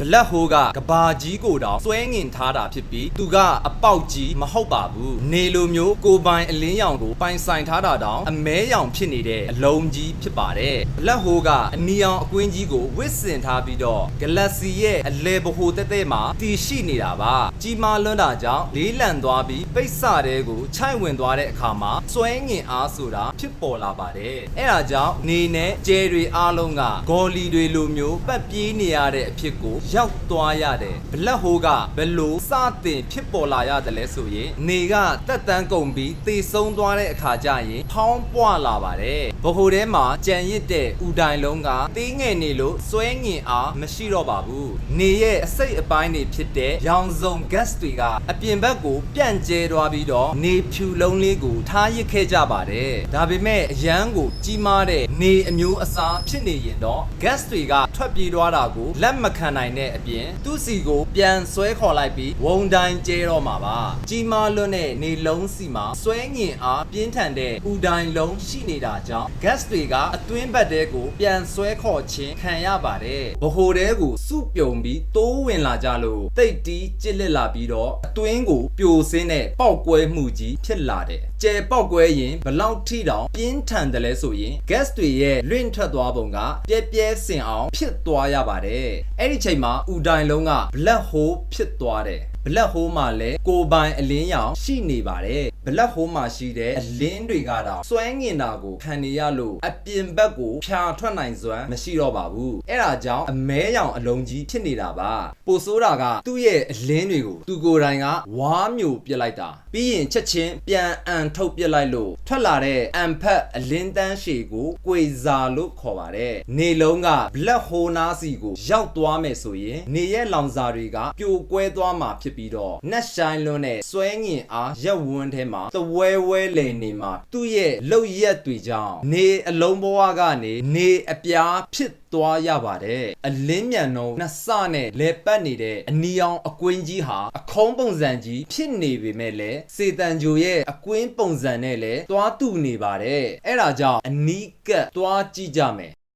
ဘလက်ဟိုးကကဘာကြီးကိုတောင်စွဲငင်ထားတာဖြစ်ပြီးသူကအပေါက်ကြီးမဟုတ်ပါဘူးနေလိုမျိုးကိုပိုင်အလင်းရောင်ကိုပိုင်ဆိုင်ထားတာတောင်အမဲရောင်ဖြစ်နေတဲ့အလုံးကြီးဖြစ်ပါတယ်ဘလက်ဟိုးကအနီရောင်အကွင်းကြီးကိုဝစ်စင်ထားပြီးတော့ Galaxy ရဲ့အလဲဘဟိုတက်တဲ့မှာတည်ရှိနေတာပါကြီးမားလွန်းတာကြောင့်လေးလံသွားပြီးပိတ်စတဲ့ကိုခြိုက်ဝင်သွားတဲ့အခါမှာစွဲငင်အားဆိုတာဖြစ်ပေါ်လာပါတယ်အဲ့ဒါကြောင့်နေနဲ့ကျဲတွေအားလုံးကဂေါ်လီတွေလိုမျိုးပတ်ပြေးနေရတဲ့အဖြစ်ကိုရောက်သွားရတယ်ဘလက်ဟိုးကဘယ်လိုစတင်ဖြစ်ပေါ်လာရတယ်လဲဆိုရင်နေကတက်တန်းကုန်ပြီးသေဆုံးသွားတဲ့အခါကျရင်ဖောင်းပွားလာပါတယ်ဘဟိုထဲမှာကြံရစ်တဲ့ဥတိုင်လုံးကသေးငယ်နေလို့စွဲငင်အားမရှိတော့ပါဘူးနေရဲ့အစိတ်အပိုင်းတွေဖြစ်တဲ့ရောင်စုံ gas တွေကအပြင်ဘက်ကိုပြန့်ကျဲသွားပြီးတော့နေဖြူလုံးလေးကိုထားရစ်ခဲ့ကြပါတယ်ဒါပေမဲ့အရန်ကိုကြီးမားတဲ့နေအမျိုးအစားဖြစ်နေရင်တော့ gas တွေကထွက်ပြေးသွားတာကိုလက်မခံနိုင်တဲ့အပြင်သူ့စီကိုပြန်ဆွဲခေါ်လိုက်ပြီးဝုံတိုင်းကျဲတော့မှာပါကြီးမားလွန်းတဲ့နေလုံးစီမှာဆွဲငင်အားပြင်းထန်တဲ့ဥတိုင်းလုံးရှိနေတာကြောင့် gas တွေကအတွင်းဘက်တဲကိုပြန်ဆွဲခေါ်ခြင်းခံရပါတယ်ဘဟိုတဲကိုစုပြုံပြီးတိုးဝင်လာကြလို့တိတ်တီးကြစ်လက်လာပြီးတော့အတွင်းကိုပြိုဆင်းတဲ့ပေါက်ကွဲမှုကြီးဖြစ်လာတယ်ကျဲပေါက်ကွဲရင်ဘလောက်ထိတောင်ပြင်းထန်တယ်လဲဆိုရင် gas တွေရဲ့လွင့်ထွက်သွားပုံကပြဲပြဲစင်အောင်ဖြစ်သွားရပါတယ်အဲ့ဒီချိန်မှာဥတိုင်းလုံးက black hole ဖြစ်သွားတယ် black hole မှာလည်းကိုယ်ပိုင်အလင်းရောင်ရှိနေပါတယ် black hole မှာရှိတဲ့အလင်းတွေကတော့စွဲငင်တာကိုခံနေရလို့အပြင်ဘက်ကိုဖြာထွက်နိုင်စွမ်းမရှိတော့ပါဘူးအဲ့ဒါကြောင့်အမဲရောင်အလုံးကြီးဖြစ်နေတာပါပိုဆိုးတာကသူ့ရဲ့အလင်းတွေကိုသူကိုယ်တိုင်ကဝါမျိုးပြစ်လိုက်တာပြီးရင်ချက်ချင်းပြန်အန်ထုတ်ပြစ်လိုက်လို့ထွက်လာတဲ့အန်ဖက်အလင်းတန်းရှည်ကိုကွေဇာလို့ခေါ်ပါတယ်နေလုံးက black hole နားစီကိုရောက်သွားမယ်ဆိုရင်နေရဲ့လောင်စာတွေကပြိုကွဲသွားမှာဖြစ်ပြီးတော့နက်ဆိုင်လွန်းတဲ့စွဲငင်အားရက်ဝန်းထဲမှာသဝဲဝဲလည်နေမှာသူ့ရဲ့လောက်ရက်တွေကြောင့်နေအလုံးဘဝကနေနေအပြားဖြစ်သွားရပါတယ်အလင်းမြန်နှုံးနှစ်စနဲ့လဲပတ်နေတဲ့အနီရောင်အကွင်းကြီးဟာအခုံးပုံစံကြီးဖြစ်နေပေမဲ့လည်းစေတန်ဂျိုရဲ့အကွင်းပုံစံနဲ့လည်းသွားတူနေပါတယ်အဲ့ဒါကြောင့်အနီးကပ်သွားကြည့်ကြမယ်